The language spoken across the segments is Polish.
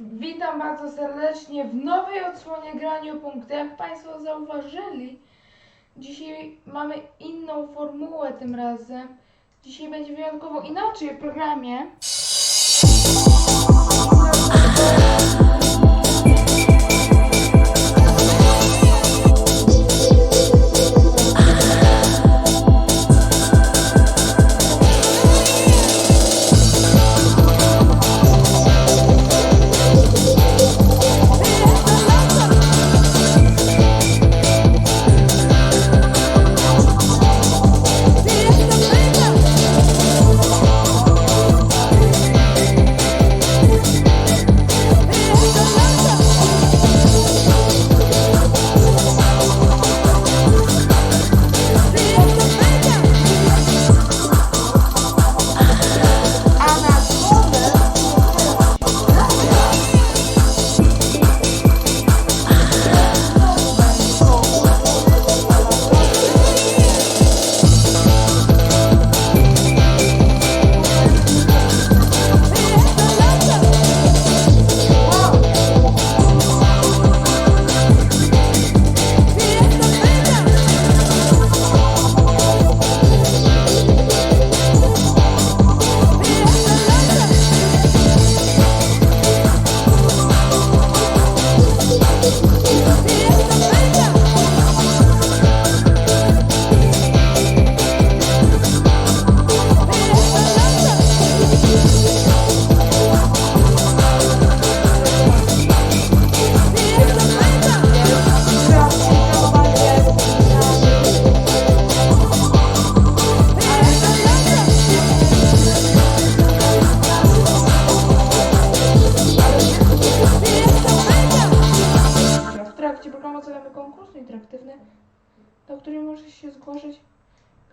Witam bardzo serdecznie w nowej odsłonie grania o punkty. Jak Państwo zauważyli, dzisiaj mamy inną formułę tym razem. Dzisiaj będzie wyjątkowo inaczej w programie.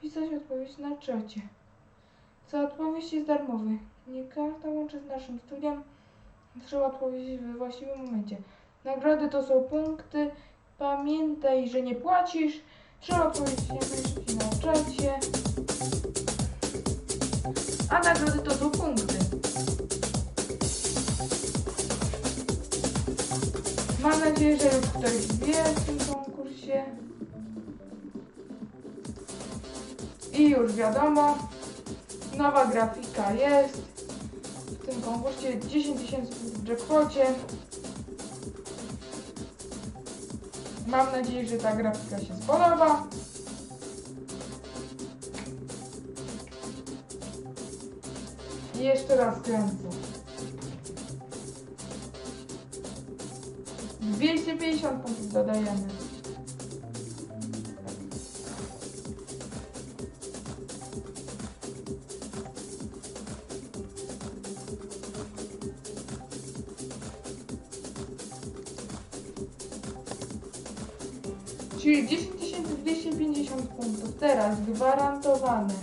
Pisać odpowiedź na czacie. Za odpowiedź jest darmowy. Nie każda łączy z naszym studiem. Trzeba odpowiedzieć we właściwym momencie. Nagrody to są punkty. Pamiętaj, że nie płacisz. Trzeba odpowiedzieć na czacie. A nagrody to są punkty. Mam nadzieję, że już ktoś wie w tym konkursie. Już wiadomo, nowa grafika jest. W tym konkursie 10 tysięcy w jackpocie. Mam nadzieję, że ta grafika się spodoba. I jeszcze raz kręcę. 250 punktów dodajemy. Czyli 10 250 punktów teraz gwarantowane.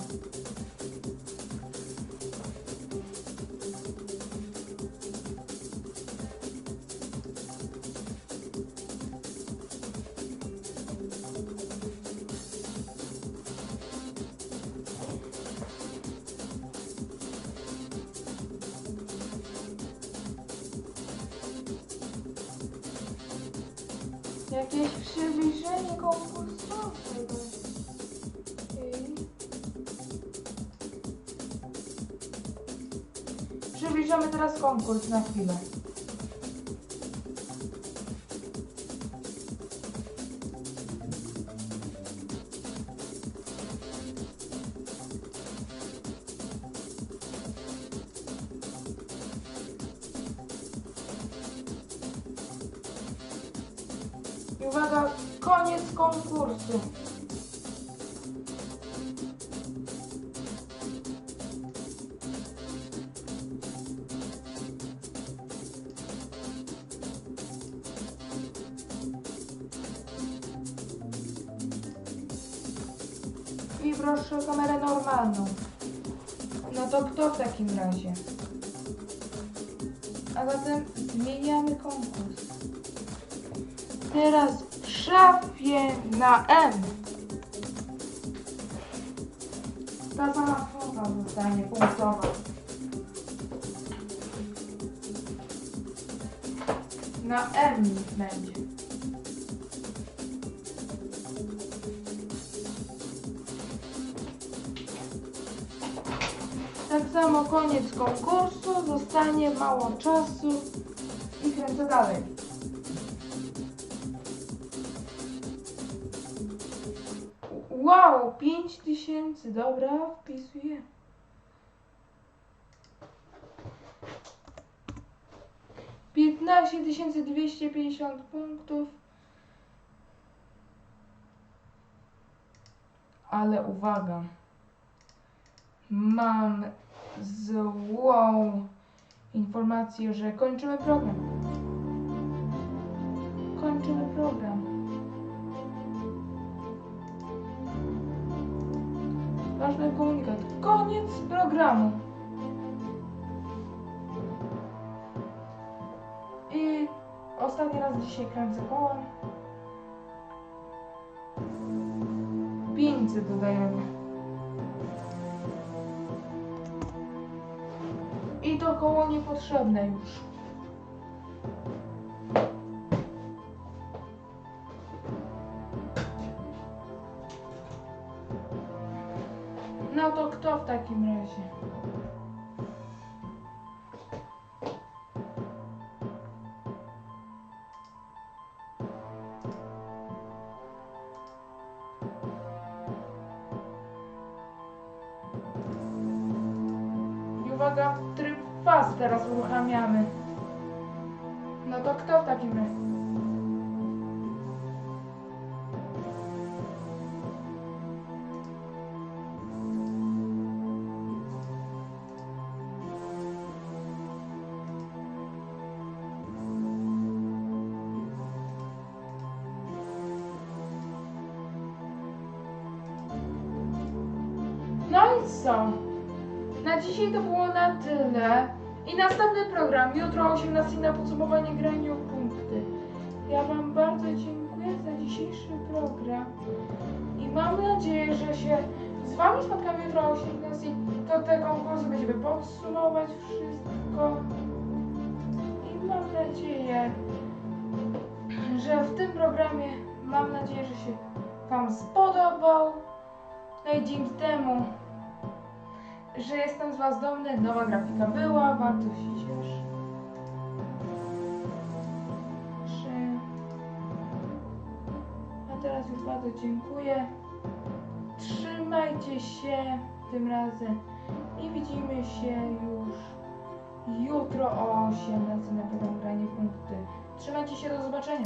Jakieś przybliżenie konkursowego. Okej. Przybliżamy teraz konkurs na chwilę. I uwaga, koniec konkursu. I proszę kamerę normalną. No to kto w takim razie? A zatem zmieniamy konkurs. Teraz w szafie na M. Ta sama kwota zostanie punktowa. Na M będzie. Tak samo koniec konkursu, zostanie mało czasu i kręcę dalej. Wow, 5000, dobra, wpisuję. Piętnaście tysięcy dwieście pięćdziesiąt punktów. Ale uwaga. Mam złą informację, że kończymy program. Kończymy program. Ważny komunikat. Koniec programu. I ostatni raz dzisiaj kręcę kołem. 500 dodajemy. I to koło niepotrzebne już. No to kto w takim razie? Uwaga, tryb fast teraz uruchamiamy. No to kto w takim razie? Co? Na dzisiaj to było na tyle. I następny program. Jutro o 18 na podsumowanie grania o punkty. Ja Wam bardzo dziękuję za dzisiejszy program. I mam nadzieję, że się z Wami spotkamy jutro o 18. To te konkursy będziemy podsumować wszystko. I mam nadzieję, że w tym programie mam nadzieję, że się Wam spodobał. No i dzięki temu że jestem z Was dumny. Nowa grafika była, bardzo się cieszę. Trzy. A teraz już bardzo dziękuję. Trzymajcie się tym razem i widzimy się już jutro o 18 na Granie Punkty. Trzymajcie się, do zobaczenia.